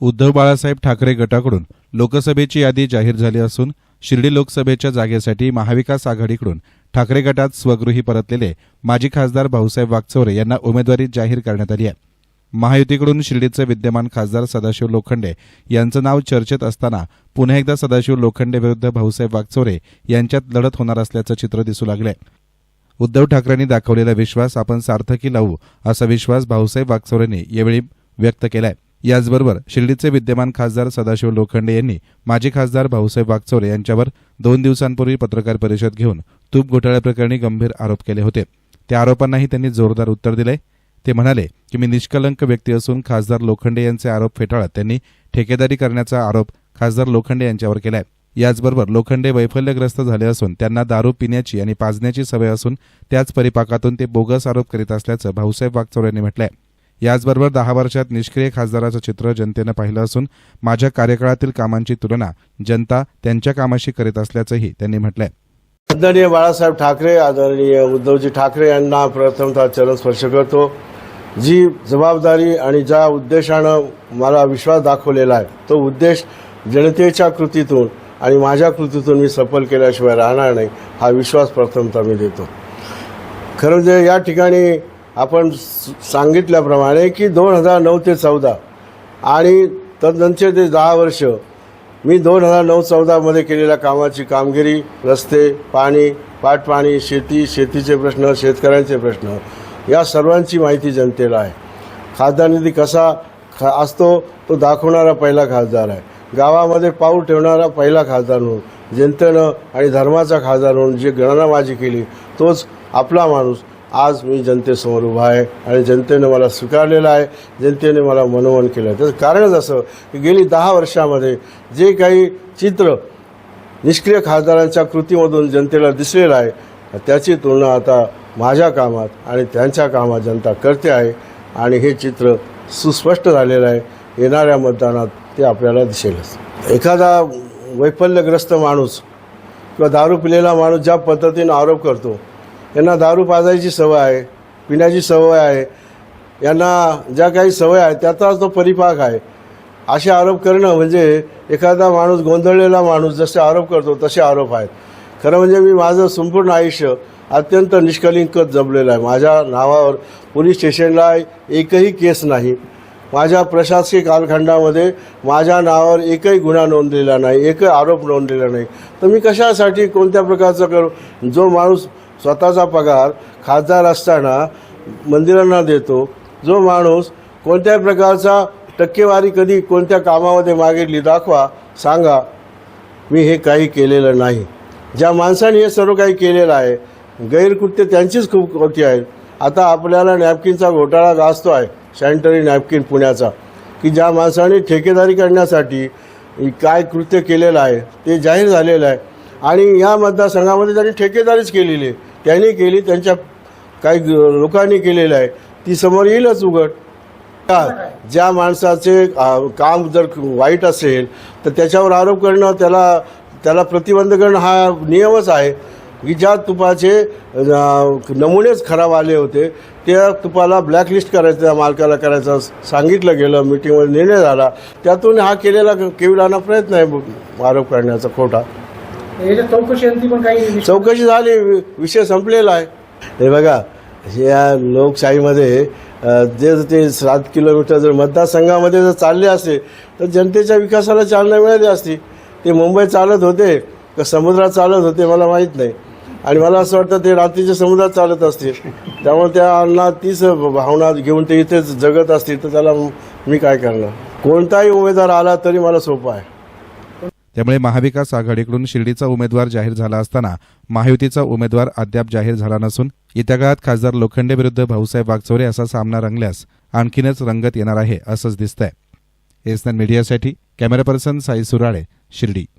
उद्धव बाळासाहेब ठाकरे गटाकडून लोकसभेची यादी जाहीर झाली असून शिर्डी लोकसभेच्या जागेसाठी महाविकास आघाडीकडून ठाकरे गटात स्वगृही परतलेले माजी खासदार भाऊसाहेब वागचौरे यांना उमेदवारी जाहीर करण्यात आली आहे. महायुतीकडून शिर्डीचे विद्यमान खासदार सदाशिव लोखंडे यांचं नाव चर्चेत असताना पुन्हा एकदा सदाशिव लोखंडे विरुद्ध भाऊसाहेब वागचौरे यांच्यात लढत होणार असल्याचं चित्र दिसू लागलंय. उद्धव ठाकरेंनी दाखवलेला विश्वास आपण सार्थकी लावू असा विश्वास भाऊसाहेब वागचौरेंनी यावेळी व्यक्त केलाय. याचबरोबर शिर्डीचे विद्यमान खासदार सदाशिव लोखंडे यांनी माजी खासदार भाऊसाहेब वागचौरे यांच्यावर दोन दिवसांपूर्वी पत्रकार परिषद घेऊन तूप घोटाळ्याप्रकरणी गंभीर आरोप केले होते. त्या आरोपांनाही त्यांनी जोरदार उत्तर दिले. ते म्हणाले की मी निष्कलंक व्यक्ती असून खासदार लोखंडे यांचे आरोप फेटाळत त्यांनी ठेकेदारी करण्याचा आरोप खासदार लोखंडे यांच्यावर केलाय. याचबरोबर लोखंडे वैफल्यग्रस्त झाले असून त्यांना दारू पिण्याची आणि पाजण्याची सवय असून त्याच परिपाकातून ते बोगस आरोप करीत असल्याचं भाऊसाहेब वागचौरे यांनी म्हटलंय. याचबरोबर दहा वर्षात निष्क्रिय खासदाराचं चित्र जनतेनं पाहिलं असून माझ्या कार्यकाळातील कामांची तुलना जनता त्यांच्या कामाशी करीत असल्याचंही त्यांनी म्हटलंय. आदरणीय बाळासाहेब ठाकरे आदरणीय उद्धवजी ठाकरे यांना प्रथमतः चरण स्पर्श करतो. जी जबाबदारी आणि ज्या उद्देशानं मला विश्वास दाखवलेला आहे तो उद्देश जनतेच्या कृतीतून आणि माझ्या कृतीतून मी सफल केल्याशिवाय राहणार नाही हा विश्वास प्रथमतः मी देतो. खरं म्हणजे या ठिकाणी आपण सांगितल्याप्रमाणे की दोन हजार नऊ ते चौदा आणि तदनंतर ते दहा वर्ष मी दोन हजार नऊ चौदामध्ये केलेल्या कामाची कामगिरी रस्ते पाणी पाटपाणी शेती शेतीचे प्रश्न शेतकऱ्यांचे प्रश्न या सर्वांची माहिती जनतेला आहे. खासदार निधी कसा खा असतो तो दाखवणारा पहिला खासदार आहे. गावामध्ये पाऊल ठेवणारा पहिला खासदार म्हणून जनतेनं आणि धर्माचा खासदार म्हणून जी गणना माझी केली तोच आपला माणूस आज मी जनतेसमोर उभा आहे आणि जनतेनं मला स्वीकारलेलं आहे. जनतेने मला मनोमन केलं. आहे त्याचं कारणच असं की गेली दहा वर्षामध्ये जे काही चित्र निष्क्रिय खासदारांच्या कृतीमधून जनतेला दिसलेलं आहे त्याची तुलना आता माझ्या कामात आणि त्यांच्या कामात जनता करते आहे. आणि हे चित्र सुस्पष्ट झालेलं आहे. येणाऱ्या मतदानात ते आपल्याला दिसेलच. एखादा वैफल्यग्रस्त माणूस किंवा दारू पिलेला माणूस ज्या पद्धतीनं आरोप करतो यांना दारू पाजायची सवय आहे पिण्याची सवय आहे. यांना ज्या काही सवय आहेत त्याचाच तो परिपाक आहे. असे आरोप करणं म्हणजे एखादा माणूस गोंधळलेला माणूस जसे आरोप करतो तसे आरोप आहेत. खरं म्हणजे मी माझं संपूर्ण आयुष्य अत्यंत निष्कलिंकत जमलेलं आहे. माझ्या नावावर पोलीस स्टेशनला एकही केस नाही. माझ्या प्रशासकीय कालखंडामध्ये माझ्या नावावर एकही गुन्हा नोंदलेला नाही एकही आरोप नोंदलेला नाही. तर मी कशासाठी कोणत्या प्रकारचं करू? जो माणूस स्वतःचा पगार खासदार असताना मंदिरांना देतो. जो माणूस कोणत्याही प्रकारचा टक्केवारी कधी कोणत्या कामामध्ये मागितली दाखवा सांगा मी हे काही केलेलं नाही. ज्या माणसाने हे सर्व काही केलेलं आहे गैरकृत्य त्यांचीच खूप होती आहेत. आता आपल्याला नॅपकिनचा घोटाळा गाजतो आहे सॅनिटरी नॅपकिन पुण्याचा की ज्या माणसाने ठेकेदारी करण्यासाठी काय कृत्य केलेलं आहे ते जाहीर झालेलं आहे. आणि या मतदारसंघामध्ये त्यांनी ठेकेदारीच केलेली आहे. त्यांनी केली त्यांच्या काही लोकांनी केलेलं आहे. ती समोर येईलच उघड. का? ज्या माणसाचे काम जर वाईट असेल तर त्याच्यावर आरोप करणं त्याला त्याला प्रतिबंध करणं हा नियमच आहे. की ज्या तुपाचे नमुनेच खराब आले होते त्या तुपाला ब्लॅकलिस्ट करायचं त्या मालकाला करायचं सांगितलं गेलं मिटिंगमध्ये निर्णय झाला. त्यातून हा केलेला केविलाना प्रयत्न आहे आरोप करण्याचा खोटा. याच्या चौकशी अंती पण काही चौकशी झाली वि- विषय संपलेला आहे. हे बघा या लोकशाहीमध्ये जे ते सात किलोमीटर जर मतदारसंघामध्ये जर चालले असते तर जनतेच्या विकासाला चालना मिळाली असती. ते मुंबई चालत होते का समुद्रात चालत होते मला माहीत नाही. आणि मला असं वाटतं ते रात्रीच्या समुद्रात चालत असतील. त्यामुळे त्या अन्ना तीच भावना घेऊन ते इथेच जगत असतील तर त्याला मी काय करणार? कोणताही उमेदवार आला तरी मला सोपं आहे. त्यामुळे महाविकास आघाडीकडून शिर्डीचा उमेदवार जाहीर झाला असताना महायुतीचा उमेदवार अद्याप जाहीर झाला नसून येत्या काळात खासदार लोखंडे विरुद्ध भाऊसाहेब वागचौरे असा सामना रंगल्यास आणखीनच रंगत येणार आहे असंच दिसतंय. एसनन मीडियासाठी कॅमेरा पर्सन साई सुराळे शिर्डी.